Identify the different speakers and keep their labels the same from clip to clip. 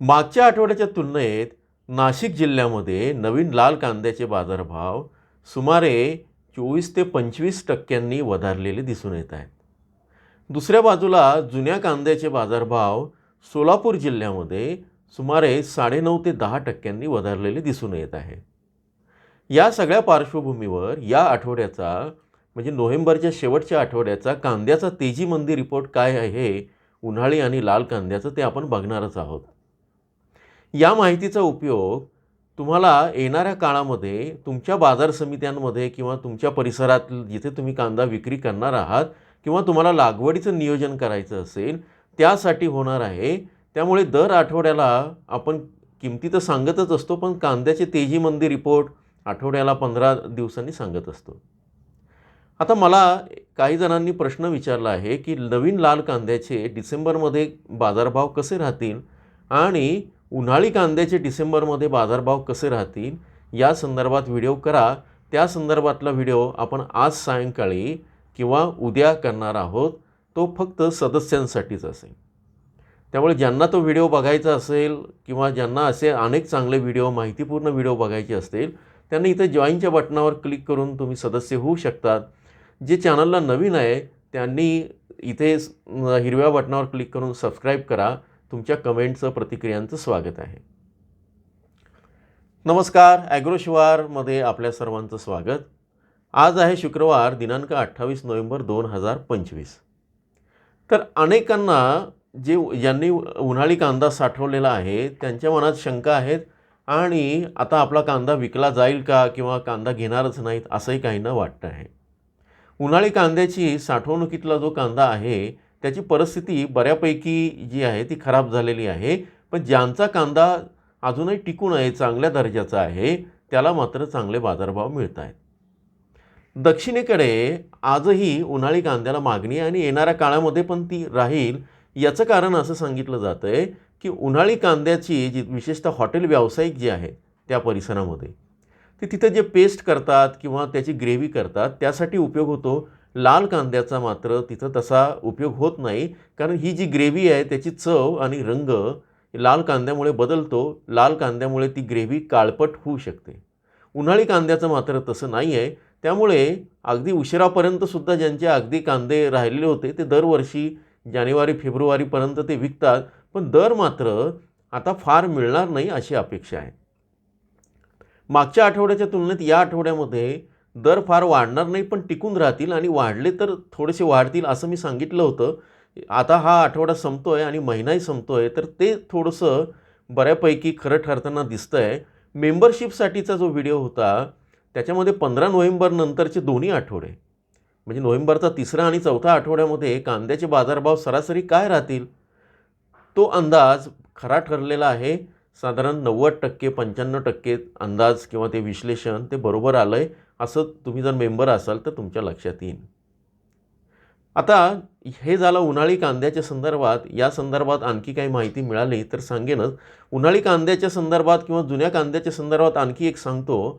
Speaker 1: मागच्या आठवड्याच्या तुलनेत नाशिक जिल्ह्यामध्ये नवीन लाल कांद्याचे बाजारभाव सुमारे चोवीस ते पंचवीस टक्क्यांनी वधारलेले दिसून येत आहेत. दुसऱ्या बाजूला जुन्या कांद्याचे बाजारभाव सोलापूर जिल्ह्यामध्ये सुमारे साडेनऊ ते दहा टक्क्यांनी वधारलेले दिसून येत आहे. या सगळ्या पार्श्वभूमीवर या आठवड्याचा म्हणजे नोव्हेंबरच्या शेवटच्या आठवड्याचा कांद्याचा तेजीमंदी रिपोर्ट काय आहे उन्हाळी आणि लाल कांद्याचं ते आपण बघणारच आहोत. या माहितीचा उपयोग तुम्हाला येणाऱ्या काळामध्ये तुमच्या बाजार समित्यांमध्ये किंवा तुमच्या परिसरात जिथे तुम्ही कांदा विक्री करणार आहात किंवा तुम्हाला लागवडीचं नियोजन करायचं असेल त्यासाठी होणार आहे. त्यामुळे दर आठवड्याला आपण किमती तर सांगतच असतो पण कांद्याचे तेजी मंदी रिपोर्ट आठवड्याला पंधरा दिवसांनी सांगत असतो. आता मला काही जणांनी प्रश्न विचारला आहे की नवीन लाल कांद्याचे डिसेंबरमध्ये बाजारभाव कसे राहतील आणि उन्हाळी कांद्याचे डिसेंबरमध्ये बाजारभाव कसे राहतील या संदर्भात व्हिडिओ करा. त्या संदर्भातला व्हिडिओ आपण आज सायंकाळी किंवा उद्या करणार आहोत. तो फक्त सदस्यांसाठीच असेल. त्यामुळे ज्यांना तो व्हिडिओ बघायचा असेल किंवा ज्यांना असे अनेक चांगले व्हिडिओ माहितीपूर्ण व्हिडिओ बघायचे असतील त्यांनी इथे जॉईनच्या बटनावर क्लिक करून तुम्ही सदस्य होऊ शकतात. जे चॅनलला नवीन आहे त्यांनी इथे हिरव्या बटनावर क्लिक करून सबस्क्राईब करा. तुमच्या कमेंटचं प्रतिक्रियांचं स्वागत आहे. नमस्कार ॲग्रोशिवारमध्ये आपल्या सर्वांचं स्वागत. आज आहे शुक्रवार दिनांक अठ्ठावीस नोव्हेंबर दोन हजार पंचवीस. तर अनेकांना जे ज्यांनी उन्हाळी कांदा साठवलेला आहे त्यांच्या मनात शंका आहेत आणि आता आपला कांदा विकला जाईल का किंवा कांदा घेणारच नाहीत असंही काहींना वाटतं आहे. उन्हाळी कांद्याची साठवणुकीतला जो कांदा आहे त्याची परिस्थिती बऱ्यापैकी जी आहे ती खराब झालेली आहे. पण ज्यांचा कांदा अजूनही टिकून आहे चांगल्या दर्जाचा आहे त्याला मात्र चांगले बाजारभाव मिळत आहेत. दक्षिणेकडे आजही उन्हाळी कांद्याला मागणी आणि येणाऱ्या काळामध्ये पण ती राहील. याचं कारण असं सांगितलं जातं आहे की उन्हाळी कांद्याची जी विशेषतः हॉटेल व्यावसायिक जे आहे त्या परिसरामध्ये ते तिथं जे पेस्ट करतात किंवा त्याची ग्रेव्ही करतात त्यासाठी उपयोग होतो. लाल कांद्याचा मात्र तिथं तसा उपयोग होत नाही. कारण ही जी ग्रेव्ही आहे त्याची चव आणि रंग लाल कांद्यामुळे बदलतो. लाल कांद्यामुळे ती ग्रेव्ही काळपट होऊ शकते. उन्हाळी कांद्याचं मात्र तसं नाही आहे. त्यामुळे अगदी उशिरापर्यंतसुद्धा ज्यांचे अगदी कांदे राहिलेले होते ते दरवर्षी जानेवारी फेब्रुवारीपर्यंत ते विकतात. पण दर मात्र आता फार मिळणार नाही अशी अपेक्षा आहे. मागच्या आठवड्याच्या तुलनेत या आठवड्यामध्ये दर फार वाढणार नाही पण टिकून राहतील आणि वाढले तर थोडेसे वाढतील असं मी सांगितलं होतं. आता हा आठवडा संपतो आहे आणि महिनाही संपतो आहे तर ते थोडंसं बऱ्यापैकी खरं ठरताना दिसतं आहे मेंबरशिपसाठीचा जो व्हिडिओ होता त्याच्यामध्ये पंधरा नोव्हेंबर नंतरचे दोन्ही आठवडे. म्हणजे नोव्हेंबरचा तिसरा आणि चौथा आठवड्यामध्ये कांद्याचे बाजारभाव सरासरी काय राहतील? तो अंदाज खरा ठरलेला आहे. साधारण नव्वद टक्के पंच्याण्णव टक्के अंदाज किंवा ते विश्लेषण ते बरोबर आलं आहे असं तुम्ही जर मेंबर असाल तर तुमच्या लक्षात येईल. आता हे झालं उन्हाळी कांद्याच्या संदर्भात. या संदर्भात आणखी काही माहिती मिळाली तर सांगेनच. उन्हाळी कांद्याच्या संदर्भात किंवा जुन्या कांद्याच्या संदर्भात आणखी एक सांगतो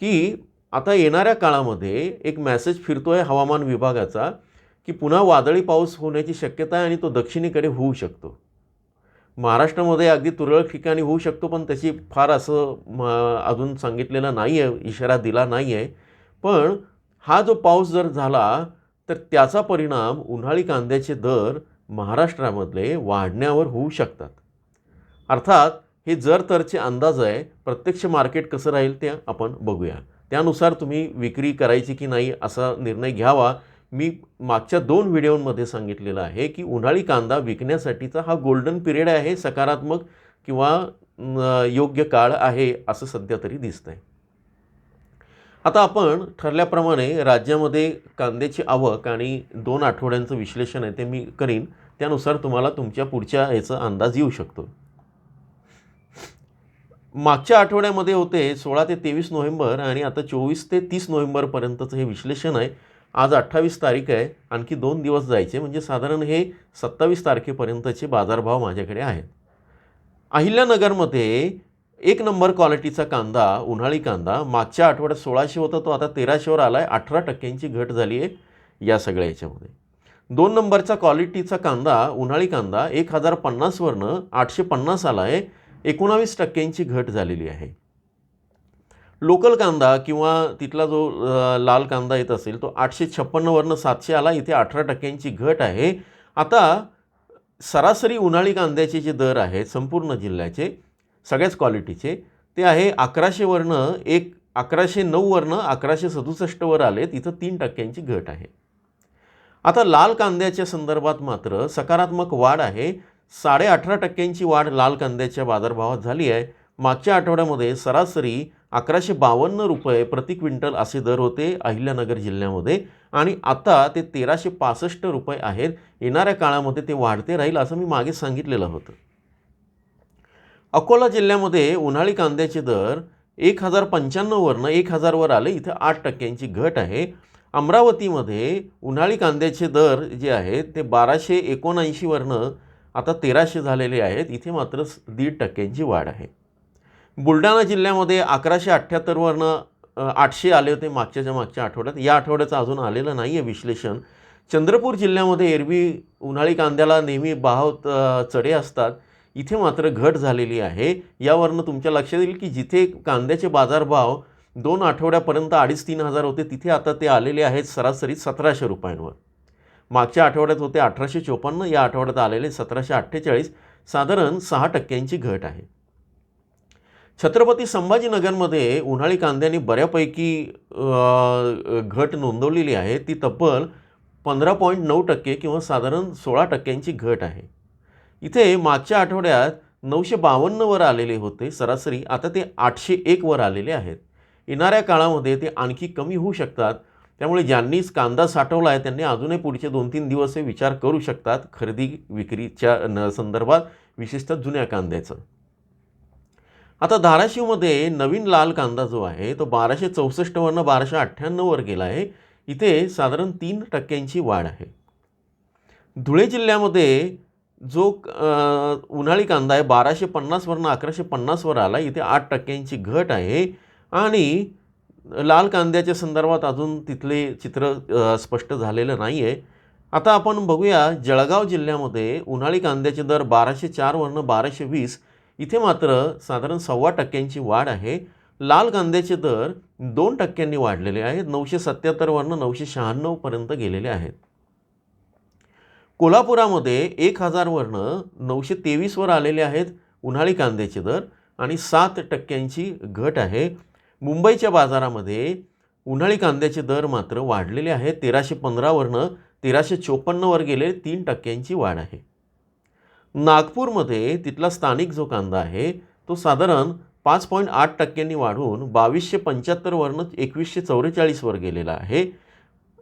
Speaker 1: की आता येणाऱ्या काळामध्ये एक मॅसेज फिरतो आहे हवामान विभागाचा की पुन्हा वादळी पाऊस होण्याची शक्यता आहे आणि तो दक्षिणेकडे होऊ शकतो. महाराष्ट्रामध्ये अगदी तुरळक ठिकाणी होऊ शकतो पण त्याची फार असं म अजून सांगितलेलं नाही आहे इशारा दिला नाही आहे पण हा जो पाऊस जर झाला तर त्याचा परिणाम उन्हाळी कांद्याचे दर महाराष्ट्रामधले वाढण्यावर होऊ शकतात. अर्थात हे जर तरचे अंदाज आहे प्रत्यक्ष मार्केट कसं राहील ते आपण बघूया. त्यानुसार तुम्ही विक्री करायची की नाही असा निर्णय घ्यावा. मी मागच्या दोन व्हिडिओमध्ये सांगितलेलं आहे की उन्हाळी कांदा विकण्यासाठीचा हा गोल्डन पिरियड आहे सकारात्मक किंवा योग्य काळ आहे असं सध्या तरी दिसतं आहे आता आपण ठरल्याप्रमाणे राज्यामध्ये कांद्याची आवक आणि दोन आठवड्यांचं विश्लेषण आहे ते मी करीन. त्यानुसार तुम्हाला तुमच्या पुढच्या याचा अंदाज येऊ शकतो. मागच्या आठवड्यामध्ये होते सोळा ते तेवीस नोव्हेंबर आणि आता चोवीस ते तीस नोव्हेंबरपर्यंतचं हे विश्लेषण आहे. आज अठ्ठावीस तारीख आहे. आणखी दोन दिवस जायचे. म्हणजे साधारण हे सत्तावीस तारखेपर्यंतचे बाजारभाव माझ्याकडे आहेत. अहिल्यानगरमध्ये एक नंबर क्वालिटीचा कांदा उन्हाळी कांदा मागच्या आठवड्यात सोळाशे होता तो आता तेराशेवर आला आहे अठरा टक्क्यांची घट झाली आहे या सगळ्या याच्यामध्ये. दोन नंबरचा क्वालिटीचा कांदा उन्हाळी कांदा एक हजार पन्नासवरनं आठशे पन्नास आला आहे एकोणावीस टक्क्यांची घट झालेली आहे. लोकल कांदा किंवा तिथला जो लाल कांदा येत असेल तो आठशे छप्पन्नवरनं सातशे आला इथे अठरा टक्क्यांची घट आहे. आता सरासरी उन्हाळी कांद्याचे जे दर आहेत संपूर्ण जिल्ह्याचे सगळ्याच क्वालिटीचे ते आहे अकराशेवरनं एक अकराशे नऊवरनं अकराशे सदुसष्टवर आले तिथं तीन टक्क्यांची घट आहे. आता लाल कांद्याच्या संदर्भात मात्र सकारात्मक वाढ आहे. साडे अठरा टक्क्यांची वाढ लाल कांद्याच्या बाजारभावात झाली आहे. मागच्या आठवड्यामध्ये सरासरी अकराशे बावन्न रुपये प्रति क्विंटल असे दर होते अहिल्यानगर जिल्ह्यामध्ये. आणि आता ते तेराशे पासष्ट रुपये आहेत. येणाऱ्या काळामध्ये ते वाढते राहील असं मी मागे सांगितलेलं होतं. अकोला जिल्ह्यामध्ये उन्हाळी कांद्याचे दर एक हजार पंच्याण्णववरनं एक हजारवर आले. इथं आठ टक्क्यांची घट आहे. अमरावतीमध्ये उन्हाळी कांद्याचे दर जे आहेत ते बाराशे एकोणऐंशीवरनं आता तेराशे झालेले आहेत. इथे मात्र दीड टक्क्यांची वाढ आहे. बुलढाणा जिल्ह्यामध्ये अकराशे अठ्ठ्याहत्तरवरनं आठशे आले होते मागच्याच्या मागच्या आठवड्यात. या आठवड्याचं अजून आलेलं नाही आहे विश्लेषण. चंद्रपूर जिल्ह्यामध्ये एरवी उन्हाळी कांद्याला नेहमी भाव चढे असतात. इथे मात्र घट झालेली आहे. यावरनं तुमच्या लक्षात येईल की जिथे कांद्याचे बाजारभाव दोन आठवड्यापर्यंत अडीच तीन हजार होते तिथे आता ते आलेले आहेत सरासरी सतराशे रुपयांवर. मागच्या आठवड्यात होते अठराशे चोपन्न या आठवड्यात आलेले सतराशे अठ्ठेचाळीस. साधारण सहा टक्क्यांची घट आहे. छत्रपती संभाजीनगरमध्ये उन्हाळी कांद्याने बऱ्यापैकी घट नोंदवलेली आहे. ती तब्बल पंधरा पॉईंट नऊ टक्के किंवा साधारण सोळा टक्क्यांची घट आहे. इथे मागच्या आठवड्यात नऊशे बावन्नवर आलेले होते सरासरी. आता ते आठशे एकवर आलेले आहेत. येणाऱ्या काळामध्ये ते आणखी कमी होऊ शकतात. त्यामुळे ज्यांनीच कांदा साठवला आहे त्यांनी अजूनही पुढचे दोन तीन दिवस हे विचार करू शकतात खरेदी विक्रीच्या न संदर्भात विशेषतः जुन्या कांद्याचं. आता धाराशिवमध्ये नवीन लाल कांदा जो आहे तो बाराशे चौसष्टवरनं बाराशे अठ्ठ्याण्णववर गेला आहे. इथे साधारण तीन टक्क्यांची वाढ आहे. धुळे जिल्ह्यामध्ये जो उन्हाळी कांदा आहे बाराशे पन्नासवरनं अकराशे पन्नासवर आला. इथे आठ टक्क्यांची घट आहे. आणि लाल कांद्याच्या संदर्भात अजून तिथले चित्र स्पष्ट झालेलं नाही आहे आता आपण बघूया जळगाव जिल्ह्यामध्ये उन्हाळी कांद्याचे दर बाराशे चारवरनं बाराशे वीस. इथे मात्र साधारण सव्वा टक्क्यांची वाढ आहे. लाल कांद्याचे दर दोन टक्क्यांनी वाढलेले आहेत. नऊशे सत्याहत्तरवरनं नऊशे शहाण्णवपर्यंत गेलेले आहेत. कोल्हापुरामध्ये एक हजारवरनं नऊशे तेवीसवर आलेले आहेत उन्हाळी कांद्याचे दर आणि सात टक्क्यांची घट आहे. मुंबईच्या बाजारामध्ये उन्हाळी कांद्याचे दर मात्र वाढलेले आहेत. तेराशे पंधरावरनं तेराशे चोपन्नवर गेले. तीन टक्क्यांची वाढ आहे. नागपूरमध्ये तिथला स्थानिक जो कांदा आहे तो साधारण पाच पॉईंट आठ टक्क्यांनी वाढून बावीसशे पंच्याहत्तरवरनं एकवीसशे चौवेचाळीसवर गेलेला आहे.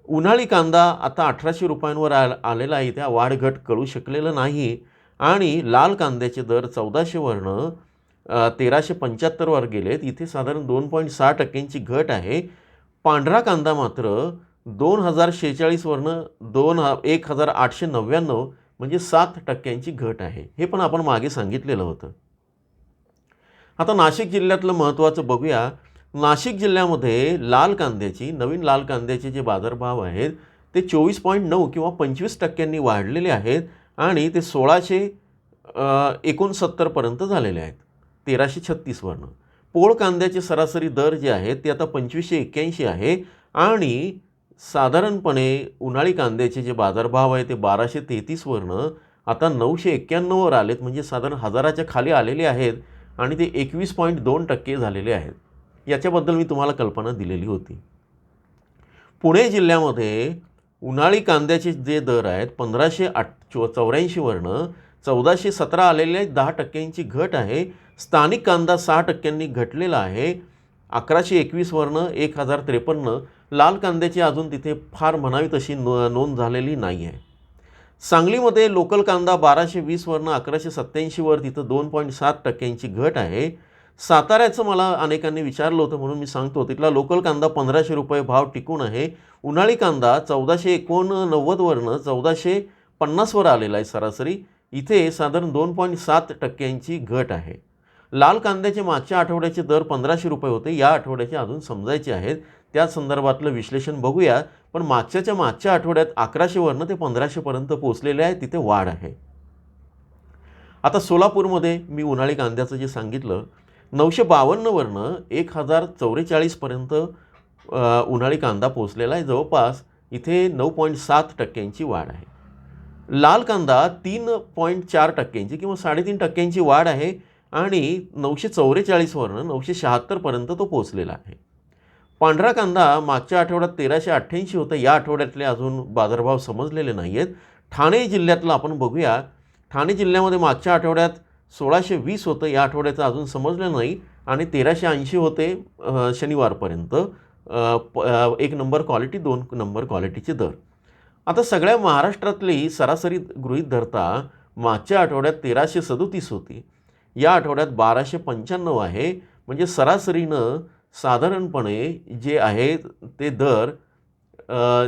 Speaker 1: उन्हाळी कांदा आता अठराशे रुपयांवर आ आलेला आहे. त्या वाढ घट कळू शकलेलं नाही. आणि लाल कांद्याचे दर चौदाशेवरनं तेराशे पंच्याहत्तरवर गेलेत. इथे साधारण दोन पॉईंट सहा टक्क्यांची घट आहे. पांढरा कांदा मात्र दोन हजार शेहेचाळीसवरनं दोन ह एक हजार आठशे नव्याण्णव म्हणजे सात टक्क्यांची घट आहे. हे पण आपण मागे सांगितलेलं होतं. आता नाशिक जिल्ह्यातलं महत्त्वाचं बघूया. नाशिक जिल्ह्यामध्ये लाल कांद्याची नवीन लाल कांद्याचे जे बाजारभाव आहेत ते चोवीस पॉईंट नऊ किंवा पंचवीस टक्क्यांनी वाढलेले आहेत आणि ते सोळाशे एकोणसत्तरपर्यंत झालेले आहेत. तेराशे छत्तीसवरनं पोळ कांद्याचे सरासरी दर जे आहेत ते आता पंचवीसशे एक्क्याऐंशी आहे आणि साधारणपणे उन्हाळी कांद्याचे जे बाजारभाव आहे ते बाराशे तेहतीसवरनं आता नऊशे एक्क्याण्णववर आलेत म्हणजे साधारण हजाराच्या खाली आलेले आहेत आणि ते एकवीस पॉईंट दोन टक्के झालेले आहेत. याच्याबद्दल मी तुम्हाला कल्पना दिलेली होती. पुणे जिल्ह्यामध्ये उन्हाळी कांद्याचे जे दर आहेत पंधराशे आठ चौ चौऱ्याऐंशीवरनं चौदाशे सतरा आलेले आहेत दहा टक्क्यांची घट आहे. स्थानिक कांदा सहा टक्क्यांनी घटलेला आहे. अकराशे एकवीसवरनं एक हजार त्रेपन्न लाल कांद्याची अजून तिथे फार म्हणावी तशी नो नोंद झालेली नाही आहे. सांगलीमध्ये लोकल कांदा बाराशे वीसवरनं अकराशे सत्त्याऐंशीवर तिथं दोन पॉईंट सात टक्क्यांची घट आहे. साताऱ्याचं मला अनेकांनी विचारलं होतं म्हणून मी सांगतो तिथला लोकल कांदा पंधराशे रुपये भाव टिकून आहे. उन्हाळी कांदा चौदाशे एकोणनव्वदवरनं चौदाशे पन्नासवर आलेला आहे सरासरी. इथे साधारण दोन पॉईंट सात टक्क्यांची घट आहे. लाल कांद्याचे मागच्या आठवड्याचे दर पंधराशे रुपये होते. या आठवड्याचे अजून समजायचे आहेत. त्या संदर्भातलं विश्लेषण बघूया. पण मागच्याच्या मागच्या आठवड्यात अकराशेवरनं ते पंधराशेपर्यंत पोहोचलेले आहे. तिथे वाढ आहे. आता सोलापूरमध्ये मी उन्हाळी कांद्याचं जे सांगितलं नऊशे बावन्नवरनं एक हजार चौवेचाळीसपर्यंत उन्हाळी कांदा पोचलेला आहे. जवळपास इथे नऊ पॉईंट सात टक्क्यांची वाढ आहे. लाल कांदा तीन पॉईंट चार टक्क्यांची किंवा साडेतीन टक्क्यांची वाढ आहे. आणि नऊशे चौवेचाळीसवरनं नऊशे शहात्तरपर्यंत तो पोचलेला आहे. पांढरा कांदा मागच्या आठवड्यात तेराशे अठ्ठ्याऐंशी होतं. या आठवड्यातले अजून बाजारभाव समजलेले नाही आहेत ठाणे जिल्ह्यातलं आपण बघूया. ठाणे जिल्ह्यामध्ये मागच्या आठवड्यात सोळाशे वीस होतं. या आठवड्याचं अजून समजलं नाही. आणि तेराशे ऐंशी होते शनिवारपर्यंत. प- एक नंबर क्वालिटी दोन नंबर क्वालिटीचे दर. आता सगळ्या महाराष्ट्रातली सरासरी गृहीत धरता मागच्या आठवड्यात तेराशे सदोतीस होती. या आठवड्यात बाराशे पंच्याण्णव आहे. म्हणजे सरासरीनं साधारणपणे जे आहे ते दर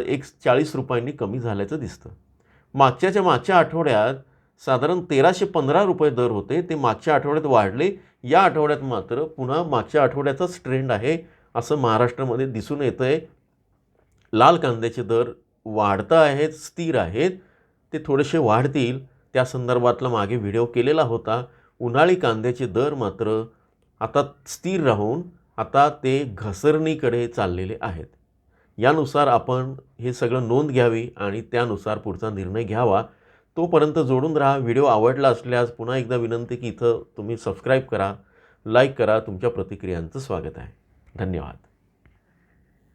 Speaker 1: एक चाळीस रुपयांनी कमी झाल्याचं दिसतं. मागच्याच्या मागच्या आठवड्यात साधारण तेराशे पंधरा रुपये दर होते. ते मागच्या आठवड्यात वाढले. या आठवड्यात मात्र पुन्हा मागच्या आठवड्याचाच ट्रेंड आहे असं महाराष्ट्रामध्ये दिसून येतं आहे लाल कांद्याचे दर वाढता आहेत स्थिर आहेत. ते थोडेसे वाढतील. त्या संदर्भातला मागे व्हिडिओ केलेला होता. उन्हाळी कांद्याचे दर मात्र आता स्थिर राहून आता ते घसरणीकडे चाललेले आहेत. यानुसार आपण हे सगळं नोंद घ्यावी आणि त्यानुसार पुढचा निर्णय घ्यावा. तोपर्यंत जोडून राहा. व्हिडिओ आवडला असल्यास पुन्हा एकदा विनंती की इथं तुम्ही सबस्क्राईब करा लाईक करा. तुमच्या प्रतिक्रियांचं स्वागत आहे. धन्यवाद.